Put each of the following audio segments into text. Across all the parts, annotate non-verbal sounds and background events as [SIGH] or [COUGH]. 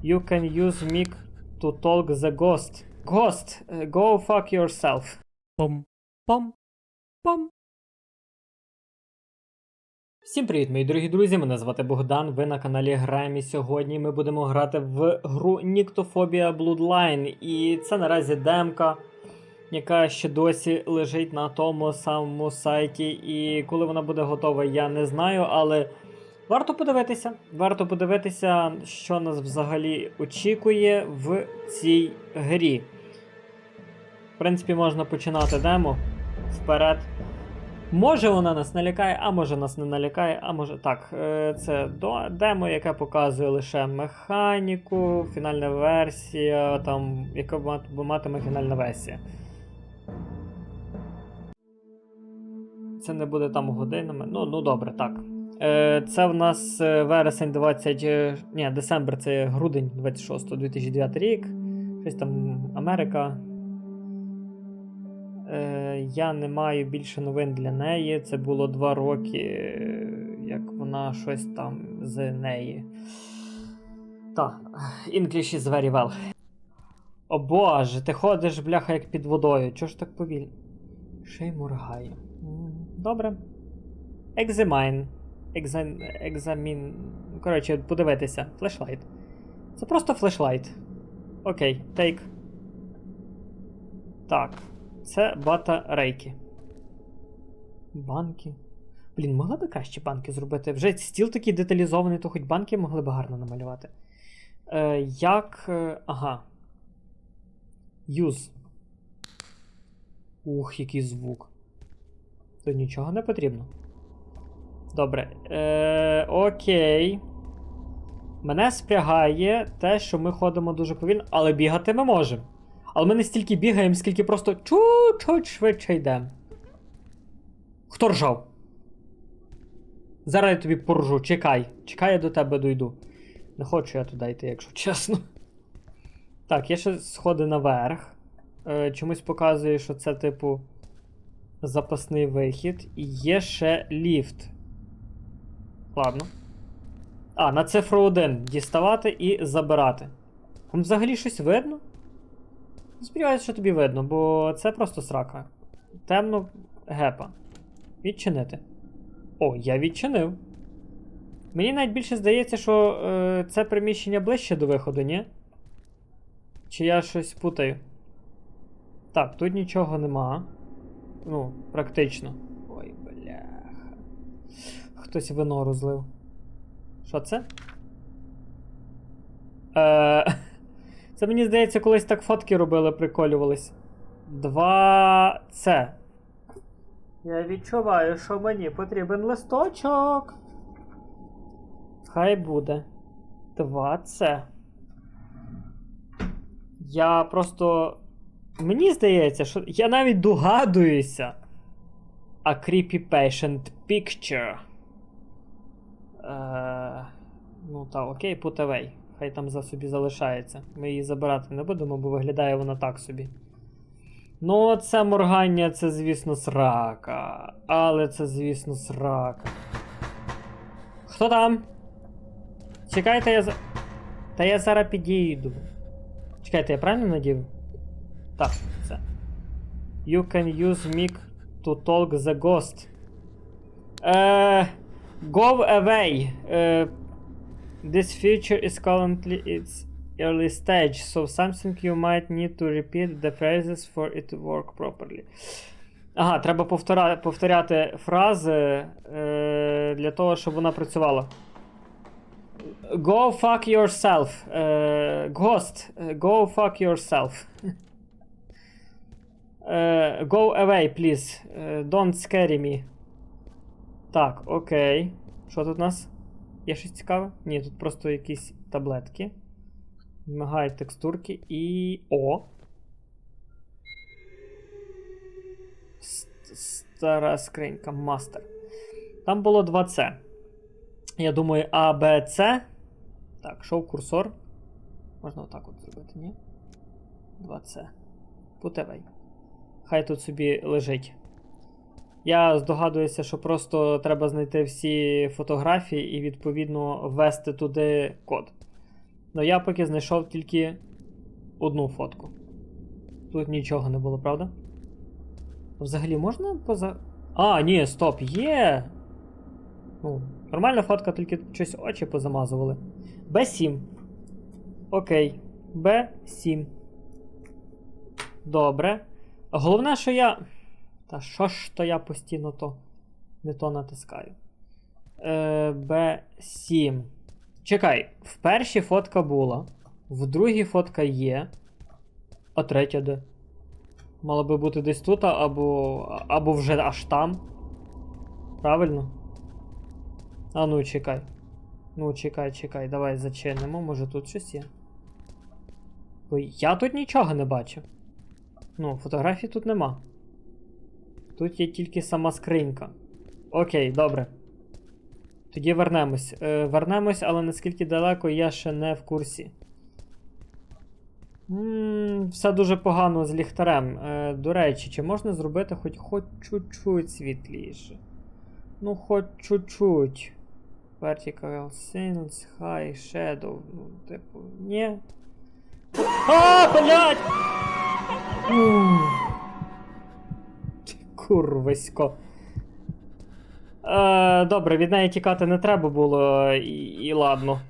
You can use mic to talk the ghost. Ghost, uh, go fuck yourself. Пом, пом, пом. Всім привіт, мої дорогі друзі! Мене звати Богдан. Ви на каналі Граємо і сьогодні ми будемо грати в гру Nyctophobia Bloodline. І це наразі демка, яка ще досі лежить на тому самому сайті. І коли вона буде готова, я не знаю, але варто подивитися. Варто подивитися, що нас взагалі очікує в цій грі. В принципі, можна починати демо вперед. Може вона нас налякає, а може нас не налякає, а може так. е, Це демо, яке показує лише механіку, фінальна версія, там, яка матиме фінальна версія. Це не буде там годинами. Ну, ну добре, так. Е, Це в нас е, вересень 20. е, Ні, десембр це грудень 26 2009 рік. Щось там Америка. Я не маю більше новин для неї. Це було два роки, як вона щось там з неї. Так, English is very well. О боже, ти ходиш, бляха, як під водою. Чого ж так повільно? Ще й моргає. Добре. Examine. Exam... Examine. Коротше, подивитися. Флешлайт. Це просто флешлайт. Окей, take. Так. Це батарейки. Банки. Блін, могли би краще банки зробити. Вже стіл такий деталізований, то хоч банки могли б гарно намалювати. Е, як. е, Ага. Use. Ух, який звук. Тут нічого не потрібно. Добре. Е, окей. Мене спрягає те, що ми ходимо дуже повільно, але бігати ми можемо. Але ми не стільки бігаємо, скільки просто чуть-чуть швидше йдемо. Хто ржав? Зараз я тобі поржу, чекай. Чекай, я до тебе дойду. Не хочу я туди йти, якщо чесно. Так, є ще сходи наверх. Е, чомусь показує, що це, типу, запасний вихід. І є ще ліфт. Ладно. А, на цифру 1 діставати і забирати. Вам взагалі щось видно? Сподіваюся, що тобі видно, бо це просто срака. Темно гепа. Відчинити. О, я відчинив. Мені навіть більше здається, що е, це приміщення ближче до виходу, ні? Чи я щось путаю? Так, тут нічого нема. Ну, практично. Ой, бляха. Хтось вино розлив. Що це? Е, [LAUGHS] це мені здається, колись так фотки робили, приколювались. Два це. Я відчуваю, що мені потрібен листочок. Хай буде. Два це. Я просто. Мені здається, що я навіть догадуюся. A creepy patient picture. Е, ну та окей, put. Хай там за собі залишається. Ми її забирати не будемо, бо виглядає вона так собі. Ну, це моргання, це, звісно, срака. Але це, звісно, срака. Хто там? Чекайте, я за. Та я зараз підійду. Чекайте, я правильно надів? Так, це. You can use mic to talk the ghost. Е, go away. Е, This feature is currently its early stage, so something you might need to repeat the phrases for it to work properly. Ага, треба повтора... повторяти фрази е... для того, щоб вона працювала. Go fuck yourself. Е... Ghost. е, Go fuck yourself. Е... Go away, please. Е... Don't scare me. Так, окей. Що тут у нас? Є щось цікаве? Ні, тут просто якісь таблетки. Вимагають текстурки і. О! Стара скринька мастер. Там було 2 С. Я думаю, А, Б, С. Так, шов курсор. Можна отак от зробити, ні? 2 С. Путевий. Хай тут собі лежить. Я здогадуюся, що просто треба знайти всі фотографії і відповідно ввести туди код. Ну я поки знайшов тільки одну фотку. Тут нічого не було, правда? Взагалі можна поза. А, ні, стоп, є. Ну, нормальна фотка, тільки щось очі позамазували. Б7. Окей. Б7. Добре. Головне, що я. Та що ж то я постійно то не то натискаю. Е, Б7. Чекай, в першій фотка була, в другій фотка є. А третя де? Мала би бути десь тут, або. або вже аж там. Правильно? А ну чекай. Ну, чекай, чекай, давай зачинимо, може тут щось є. Бо я тут нічого не бачу. Ну, фотографій тут нема. Тут є тільки сама скринька. Окей, добре. Тоді вернемось. Е, вернемось, але наскільки далеко я ще не в курсі. м все дуже погано з ліхтарем. Е, до речі, чи можна зробити хоч, хоч чуть-чуть світліше? Ну, хоч чуть-чуть. Vertical Scenes, High Shadow. Ну, типу, ні. А, блядь! Курвисько. Е, добре, від неї тікати не треба було, і, і ладно.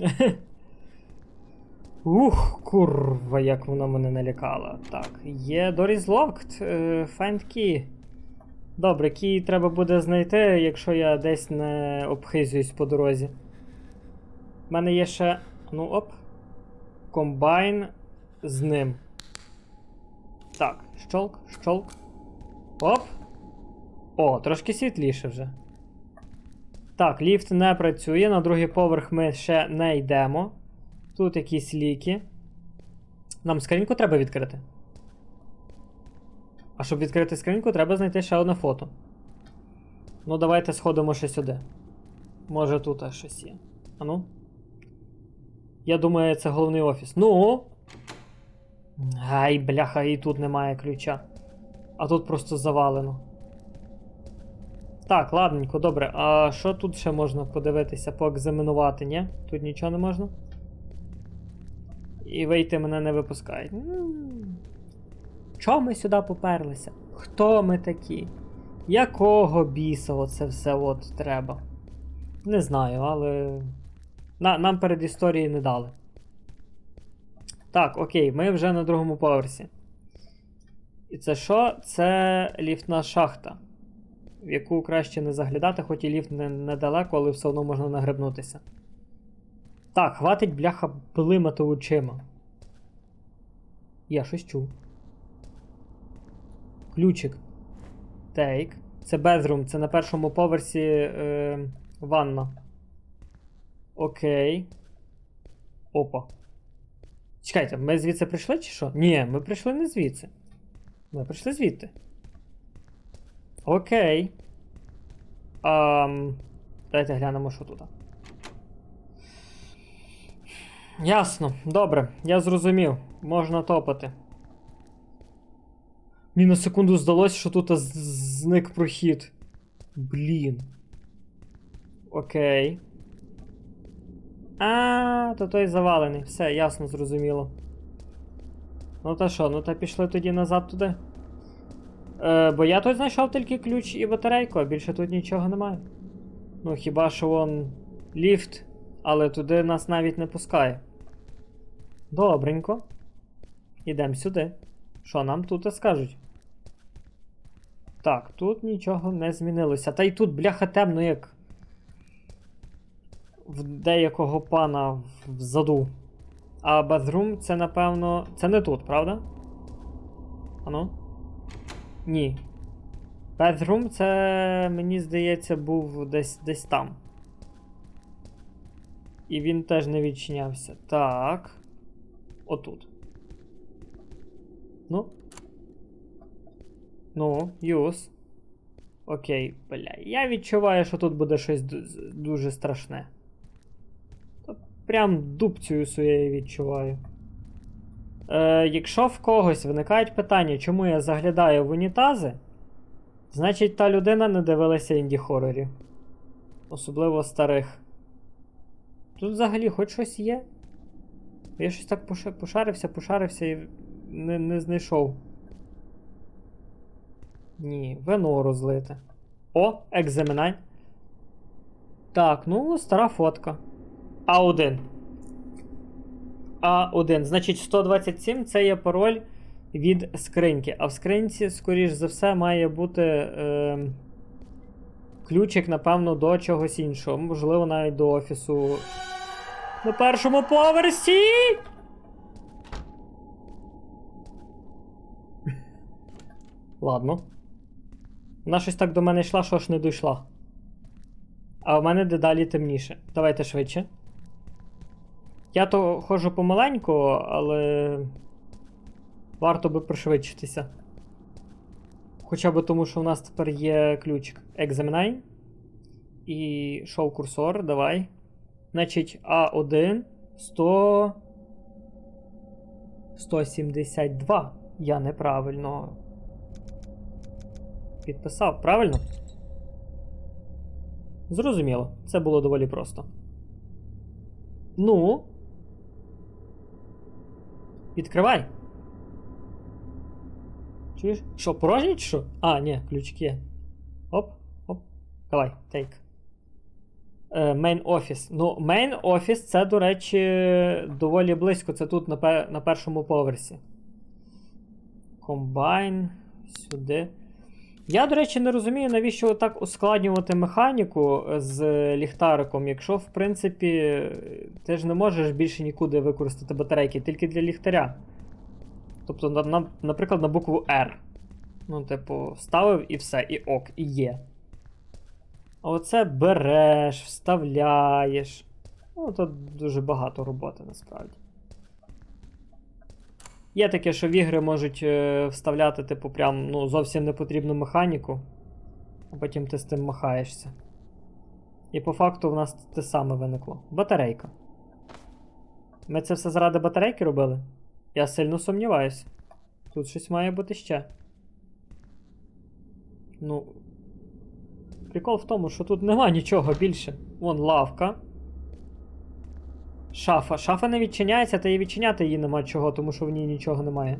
[LAUGHS] Ух, курва, як вона мене налякала. Так, є Door is locked. е, Find key. Добре, кій треба буде знайти, якщо я десь не обхизуюсь по дорозі. У мене є ще. Ну оп. Комбайн з ним. Так, щолк, щолк. Оп. О, трошки світліше вже. Так, ліфт не працює, на другий поверх ми ще не йдемо. Тут якісь ліки. Нам скриньку треба відкрити. А щоб відкрити скриньку, треба знайти ще одне фото. Ну, давайте сходимо ще сюди. Може тут щось є. Ану. Я думаю, це головний офіс. Ну. Гай, бляха, і тут немає ключа. А тут просто завалено. Так, ладненько, добре. А що тут ще можна подивитися, поекзаменувати, ні? Тут нічого не можна? І вийти мене не випускають. Чого ми сюди поперлися? Хто ми такі? Якого біса оце все от треба? Не знаю, але. На, нам перед історією не дали. Так, окей, ми вже на другому поверсі. І це що? Це ліфтна шахта, в яку краще не заглядати, хоч і ліфт не, недалеко, але все одно можна нагребнутися. Так, хватить бляха блимати очима. Я щось чув. Ключик. Тейк. Це безрум, це на першому поверсі е, ванна. Окей. Опа. Чекайте, ми звідси прийшли чи що? Ні, ми прийшли не звідси. Ми прийшли звідти. Окей. Ам... Давайте глянемо, що тут. Ясно, добре, я зрозумів. Можна топати. Мені на секунду здалося, що тут зник прохід. Блін. Окей. А, то той завалений. Все, ясно, зрозуміло. Ну та що, ну та пішли тоді назад туди. Е, бо я тут знайшов тільки ключ і батарейку, а більше тут нічого немає. Ну, хіба що вон ліфт, але туди нас навіть не пускає. Добренько. Ідемо сюди. Що нам тут скажуть? Так, тут нічого не змінилося. Та й тут, бляха, темно, як. В деякого пана взаду. А базрум це, напевно. Це не тут, правда? Ану? Ні. Базрум це, мені здається, був десь десь там. І він теж не відчинявся. Так. Отут. Ну. Ну, юз. Окей, бля. Я відчуваю, що тут буде щось дуже страшне. Прям дубцею своєю відчуваю. Е, якщо в когось виникають питання, чому я заглядаю в унітази, значить та людина не дивилася інді-хорорів. Особливо старих. Тут взагалі хоч щось є? Я щось так пошарився, пошарився і не, не знайшов. Ні, вино розлите. О, екзаменань. Так, ну, стара фотка. А1. А1. Значить, 127 це є пароль від скриньки. А в скринці, скоріш за все, має бути е, ключик, напевно, до чогось іншого. Можливо, навіть до офісу. На першому поверсі. Ладно. Вона щось так до мене йшла, що ж не дійшла. А в мене дедалі темніше. Давайте швидше. Я то ходжу помаленьку, але. Варто би пришвидшитися. Хоча б тому, що в нас тепер є ключик Examine. І шоу курсор, давай. Значить, А1 100. 172. Я неправильно. Підписав, правильно? Зрозуміло. Це було доволі просто. Ну. Відкривай. Чуєш? Що, порожній чи що? А, ні, ключик є. Оп, оп. Давай, тейк. Мейн офіс. Ну, мейн офіс це, до речі, доволі близько. Це тут на, пе- на першому поверсі. Комбайн. Сюди. Я, до речі, не розумію, навіщо так ускладнювати механіку з ліхтариком, якщо, в принципі, ти ж не можеш більше нікуди використати батарейки, тільки для ліхтаря. Тобто, на, на, наприклад, на букву R. Ну, типу, вставив і все, і ок, і є. А оце береш, вставляєш. Ну, тут дуже багато роботи насправді. Є таке, що в ігри можуть е, вставляти, типу, прям ну, зовсім непотрібну механіку, а потім ти з тим махаєшся. І по факту в нас те саме виникло. Батарейка. Ми це все заради батарейки робили? Я сильно сумніваюся. Тут щось має бути ще. Ну. Прикол в тому, що тут нема нічого більше. Вон лавка. Шафа. Шафа не відчиняється, та і відчиняти її нема чого, тому що в ній нічого немає.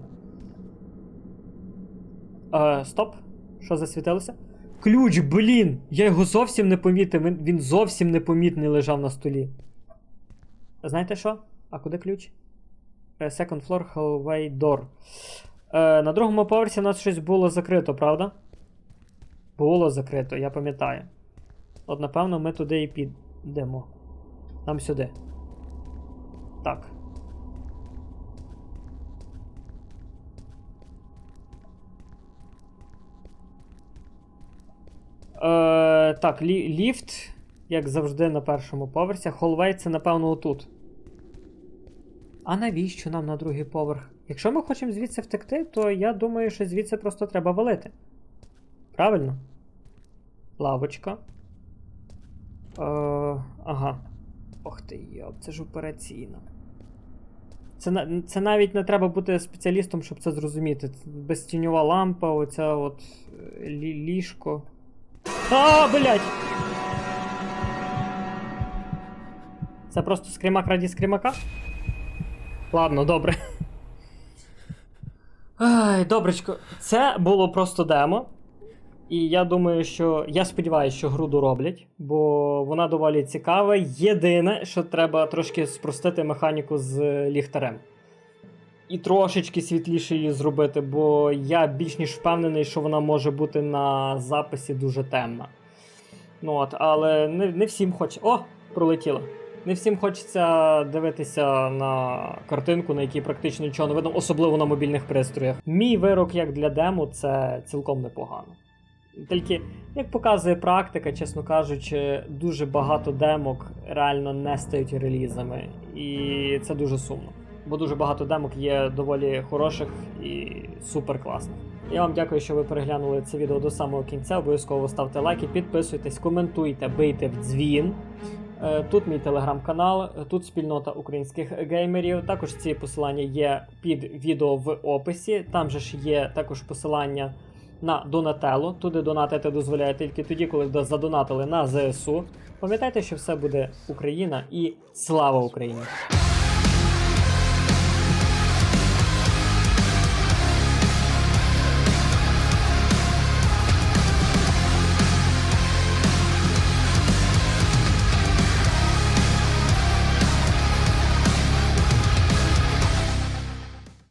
Е, стоп. Що засвітилося? Ключ, блін! Я його зовсім не помітив. Він, він зовсім непомітний лежав на столі. Знаєте що? А куди ключ? Е, Second floor hallway door. Е, на другому поверсі у нас щось було закрито, правда? Було закрито, я пам'ятаю. От, напевно, ми туди і підемо. Нам сюди. Так. Е, так, лі- ліфт, як завжди, на першому поверсі. Холвей це, напевно, отут. А навіщо нам на другий поверх? Якщо ми хочемо звідси втекти, то я думаю, що звідси просто треба валити. Правильно? Лавочка. Е, ага. Ох ти йоп, це ж операційна. Це, це навіть не треба бути спеціалістом, щоб це зрозуміти. Безтіньова лампа, оця от е, лі- ліжко. А, блять! Це просто скримак раді скримака? Ладно, добре. Ай, добречко, це було просто демо. І я думаю, що я сподіваюся, що гру дороблять, бо вона доволі цікава. Єдине, що треба трошки спростити механіку з ліхтарем. І трошечки світліше її зробити, бо я більш ніж впевнений, що вона може бути на записі дуже темна. Ну от, але не, не всім хоче. О, пролетіло. Не всім хочеться дивитися на картинку, на якій практично нічого не видно, особливо на мобільних пристроях. Мій вирок як для демо це цілком непогано. Тільки, як показує практика, чесно кажучи, дуже багато демок реально не стають релізами. І це дуже сумно. Бо дуже багато демок є доволі хороших і супер класних. Я вам дякую, що ви переглянули це відео до самого кінця. Обов'язково ставте лайки, підписуйтесь, коментуйте, бийте в дзвін. Е, Тут мій телеграм-канал, тут спільнота українських геймерів. Також ці посилання є під відео в описі. Там же ж є також посилання на Донателло. Туди донатити дозволяє тільки тоді, коли задонатили на ЗСУ. Пам'ятайте, що все буде Україна і слава Україні!